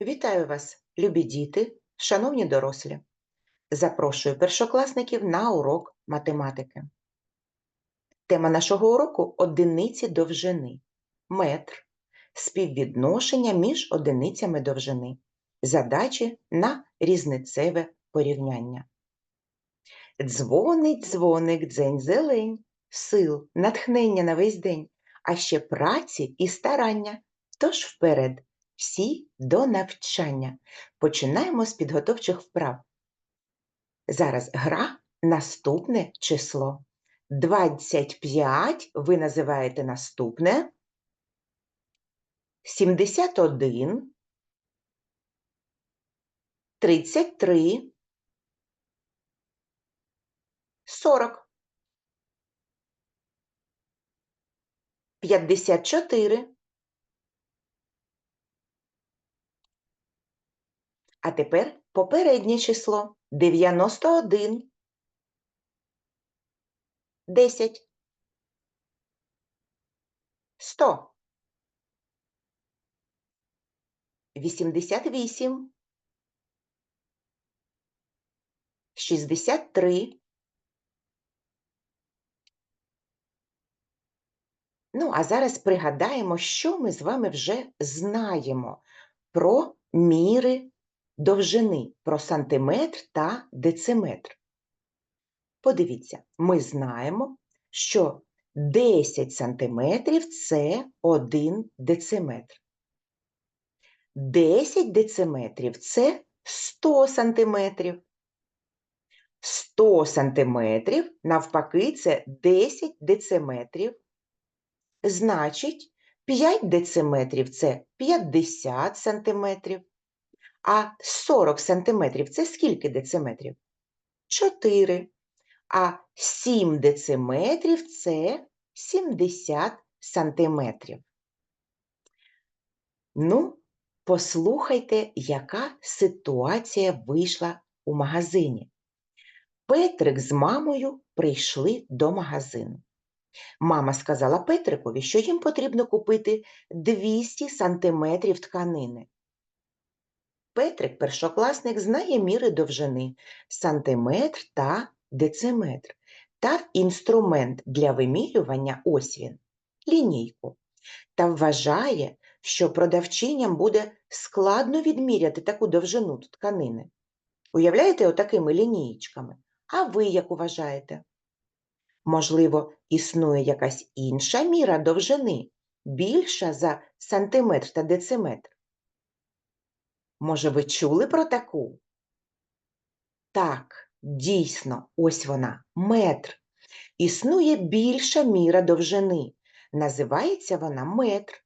Вітаю вас, любі діти, шановні дорослі. Запрошую першокласників на урок математики. Тема нашого уроку одиниці довжини, метр, співвідношення між одиницями довжини, задачі на різницеве порівняння. Дзвонить дзвоник, дзень зелень, сил, натхнення на весь день, а ще праці і старання. Тож вперед, всі до навчання. Починаємо з підготовчих вправ. Зараз гра наступне число. 25 ви називаєте наступне. 71, 33, 40, 54. А тепер попереднє число 91, 10, 100, 88, 63. Ну, а зараз пригадаємо, що ми з вами вже знаємо про міри довжини, про сантиметр та дециметр. Подивіться, ми знаємо, що 10 сантиметрів – це 1 дециметр. 10 дециметрів – це 100 сантиметрів. 100 сантиметрів, навпаки, це 10 дециметрів. Значить, 5 дециметрів – це 50 сантиметрів. А 40 сантиметрів – це скільки дециметрів? 4. А 7 дециметрів – це 70 сантиметрів. Ну, послухайте, яка ситуація вийшла у магазині. Петрик з мамою прийшли до магазину. Мама сказала Петрикові, що їм потрібно купити 200 сантиметрів тканини. Петрик, першокласник, знає міри довжини сантиметр та дециметр та інструмент для вимірювання ось він – лінійку. Та вважає, що продавчиням буде складно відміряти таку довжину тканини. Уявляєте, отакими лінієчками? А ви як вважаєте? Можливо, існує якась інша міра довжини, більша за сантиметр та дециметр? Може, ви чули про таку? Так, дійсно, ось вона, метр. Існує більша міра довжини. Називається вона метр.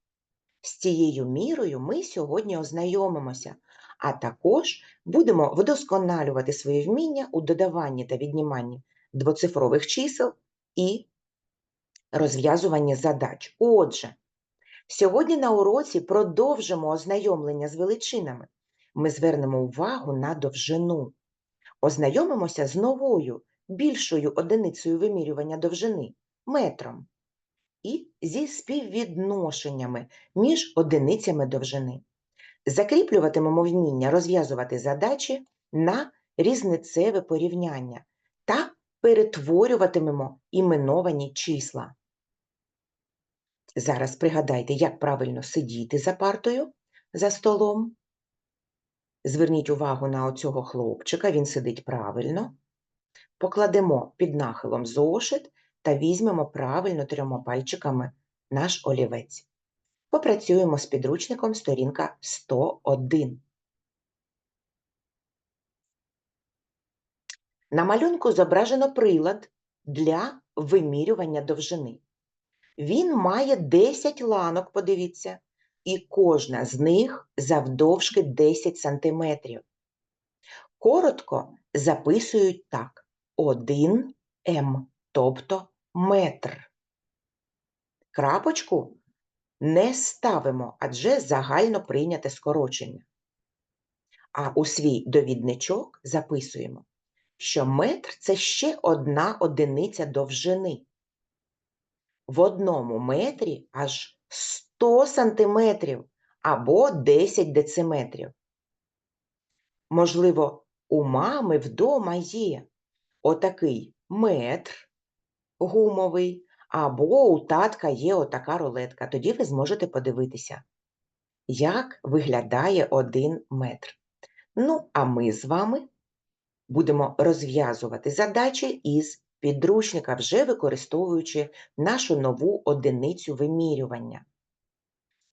З цією мірою ми сьогодні ознайомимося, а також будемо вдосконалювати своє вміння у додаванні та відніманні двоцифрових чисел і розв'язуванні задач. Отже, сьогодні на уроці продовжимо ознайомлення з величинами ми звернемо увагу на довжину. Ознайомимося з новою, більшою одиницею вимірювання довжини метром. І зі співвідношеннями між одиницями довжини. Закріплюватимемо вміння розв'язувати задачі на різницеве порівняння та перетворюватимемо іменовані числа. Зараз пригадайте, як правильно сидіти за партою за столом. Зверніть увагу на оцього хлопчика, він сидить правильно. Покладемо під нахилом зошит та візьмемо правильно трьома пальчиками наш олівець. Попрацюємо з підручником сторінка 101. На малюнку зображено прилад для вимірювання довжини. Він має 10 ланок, подивіться і кожна з них завдовжки 10 см. Коротко записують так: 1 М, тобто метр. Крапочку не ставимо, адже загально прийняте скорочення. А у свій довідничок записуємо, що метр це ще одна одиниця довжини. В одному метрі аж 100 сантиметрів або 10 дециметрів. Можливо, у мами вдома є отакий метр гумовий, або у татка є отака рулетка. Тоді ви зможете подивитися, як виглядає один метр. Ну, а ми з вами будемо розв'язувати задачі із підручника, вже використовуючи нашу нову одиницю вимірювання.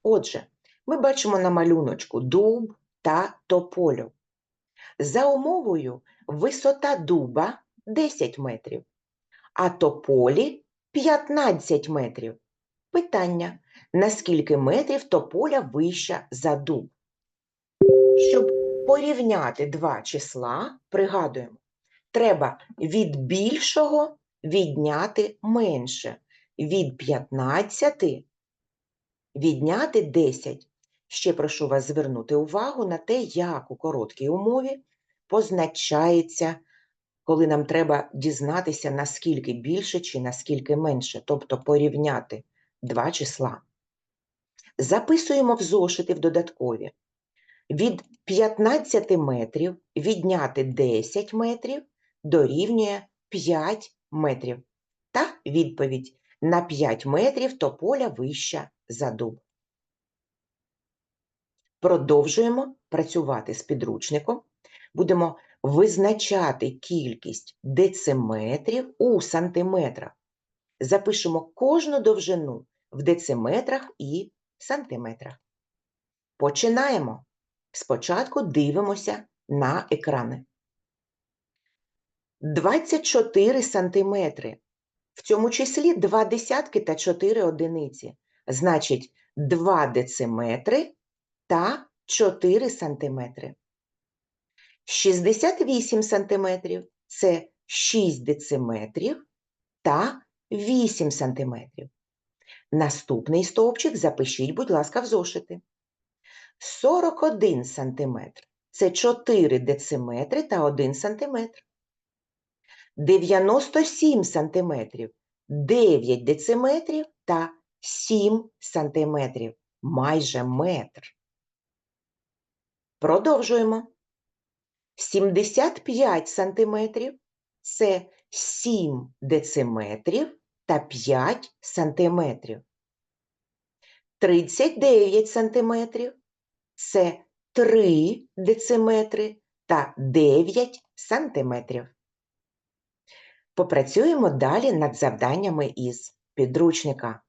Отже, ми бачимо на малюночку дуб та тополю. За умовою висота дуба 10 метрів, а тополі 15 метрів. Питання, наскільки метрів тополя вища за дуб? Щоб порівняти два числа, пригадуємо, треба від більшого відняти менше. Від 15 відняти 10. Ще прошу вас звернути увагу на те, як у короткій умові позначається, коли нам треба дізнатися, наскільки більше чи наскільки менше, тобто порівняти два числа. Записуємо в зошити в додаткові. Від 15 метрів відняти 10 метрів дорівнює 5 метрів. Та відповідь на 5 метрів тополя вища за дуб. Продовжуємо працювати з підручником. Будемо визначати кількість дециметрів у сантиметрах. Запишемо кожну довжину в дециметрах і сантиметрах. Починаємо. Спочатку дивимося на екрани. 24 сантиметри. В цьому числі 2 десятки та 4 одиниці. Значить, 2 дециметри та 4 сантиметри. 68 сантиметрів – це 6 дециметрів та 8 сантиметрів. Наступний стовпчик запишіть, будь ласка, в зошити. 41 сантиметр – це 4 дециметри та 1 сантиметр. 97 сантиметрів – 9 дециметрів та 7 сантиметрів. Майже метр. Продовжуємо. 75 сантиметрів – це 7 дециметрів та 5 сантиметрів. 39 сантиметрів – це 3 дециметри та 9 сантиметрів. Попрацюємо далі над завданнями із підручника.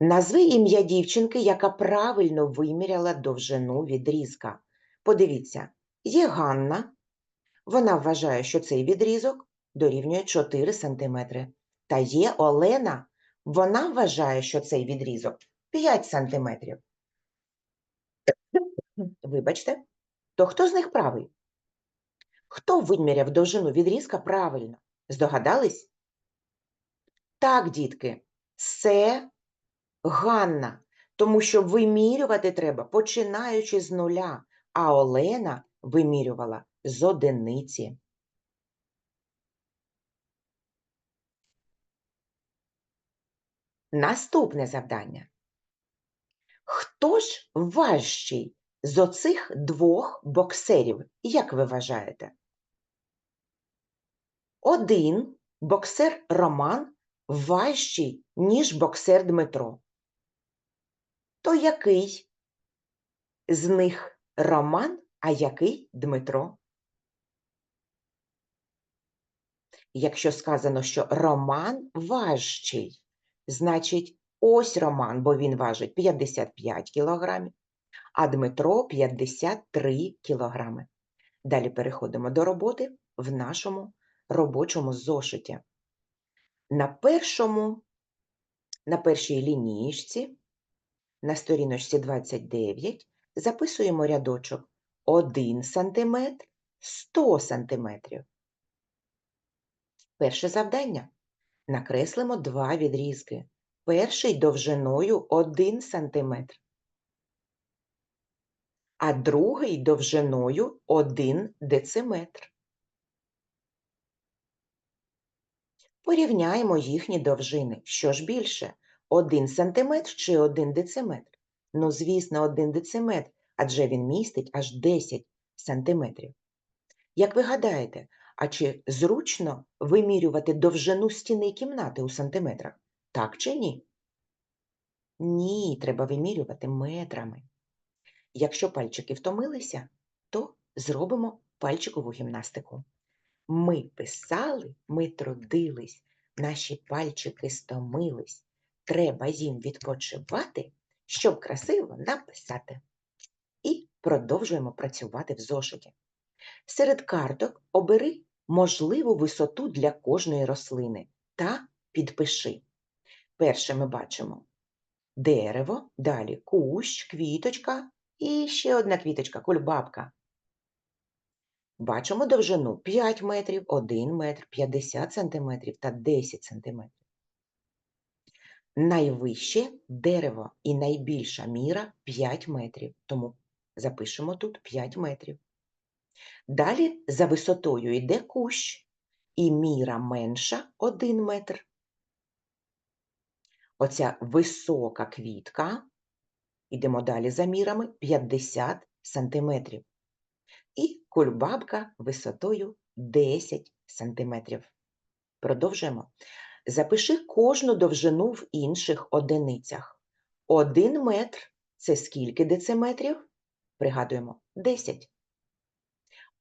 Назви ім'я дівчинки, яка правильно виміряла довжину відрізка. Подивіться, є Ганна. Вона вважає, що цей відрізок дорівнює 4 см. Та є Олена. Вона вважає, що цей відрізок 5 см. Вибачте, то хто з них правий? Хто виміряв довжину відрізка правильно? Здогадались? Так, дітки, це Ганна, тому що вимірювати треба починаючи з нуля, а Олена вимірювала з одиниці. Наступне завдання. Хто ж важчий з оцих двох боксерів, як ви вважаєте? Один боксер Роман важчий, ніж боксер Дмитро. То який з них Роман, а який Дмитро? Якщо сказано, що Роман важчий, значить ось Роман, бо він важить 55 кілограмів, а Дмитро 53 кілограми. Далі переходимо до роботи в нашому робочому зошиті. На першому, на першій лінійці, на сторіночці 29, записуємо рядочок 1 см, 100 см. Перше завдання. Накреслимо два відрізки. Перший довжиною 1 см, а другий довжиною 1 дециметр. Порівняємо їхні довжини. Що ж більше? 1 см чи 1 дециметр? Ну, звісно, 1 дециметр, адже він містить аж 10 сантиметрів. Як ви гадаєте, а чи зручно вимірювати довжину стіни кімнати у сантиметрах? Так чи ні? Ні, треба вимірювати метрами. Якщо пальчики втомилися, то зробимо пальчикову гімнастику. Ми писали, ми трудились, наші пальчики стомились. Треба їм відпочивати, щоб красиво написати. І продовжуємо працювати в зошиті. Серед карток обери можливу висоту для кожної рослини та підпиши. Перше ми бачимо дерево, далі кущ, квіточка і ще одна квіточка, кульбабка. Бачимо довжину 5 метрів, 1 метр, 50 сантиметрів та 10 сантиметрів. Найвище дерево і найбільша міра 5 метрів, тому запишемо тут 5 метрів. Далі за висотою йде кущ, і міра менша 1 метр. Оця висока квітка, ідемо далі за мірами 50 сантиметрів. І кульбабка висотою 10 сантиметрів. Продовжуємо. Запиши кожну довжину в інших одиницях. 1 метр це скільки дециметрів? Пригадуємо 10.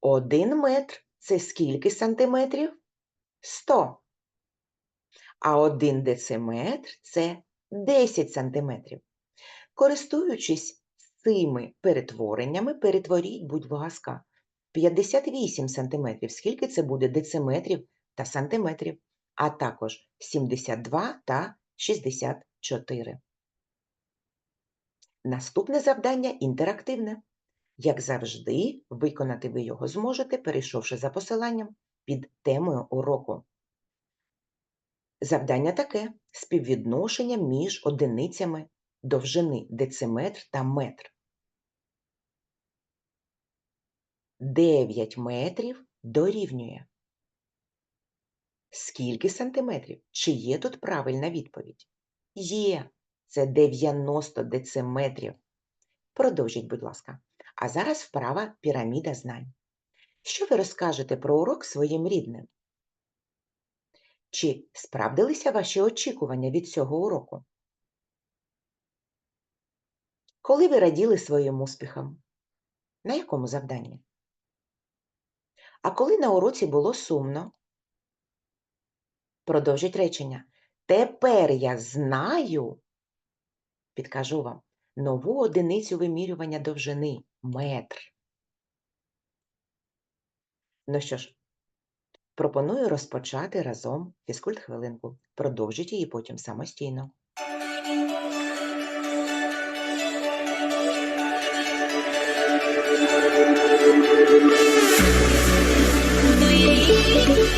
1 метр це скільки сантиметрів? 100. А 1 дециметр це 10 сантиметрів. Користуючись цими перетвореннями, перетворіть, будь ласка, 58 сантиметрів. Скільки це буде дециметрів та сантиметрів, а також 72 та 64. Наступне завдання інтерактивне. Як завжди, виконати ви його зможете, перейшовши за посиланням під темою уроку. Завдання таке співвідношення між одиницями довжини дециметр та метр. 9 метрів дорівнює. Скільки сантиметрів? Чи є тут правильна відповідь? Є. Це 90 дециметрів. Продовжіть, будь ласка. А зараз вправа піраміда знань. Що ви розкажете про урок своїм рідним? Чи справдилися ваші очікування від цього уроку? Коли ви раділи своїм успіхам? На якому завданні? А коли на уроці було сумно? Продовжіть речення. Тепер я знаю, підкажу вам, нову одиницю вимірювання довжини метр. Ну що ж, пропоную розпочати разом фізкульт-хвилинку. Продовжіть її потім самостійно.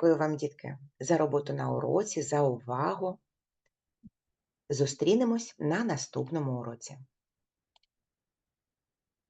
Дякую вам, дітки, за роботу на уроці, за увагу. Зустрінемось на наступному уроці.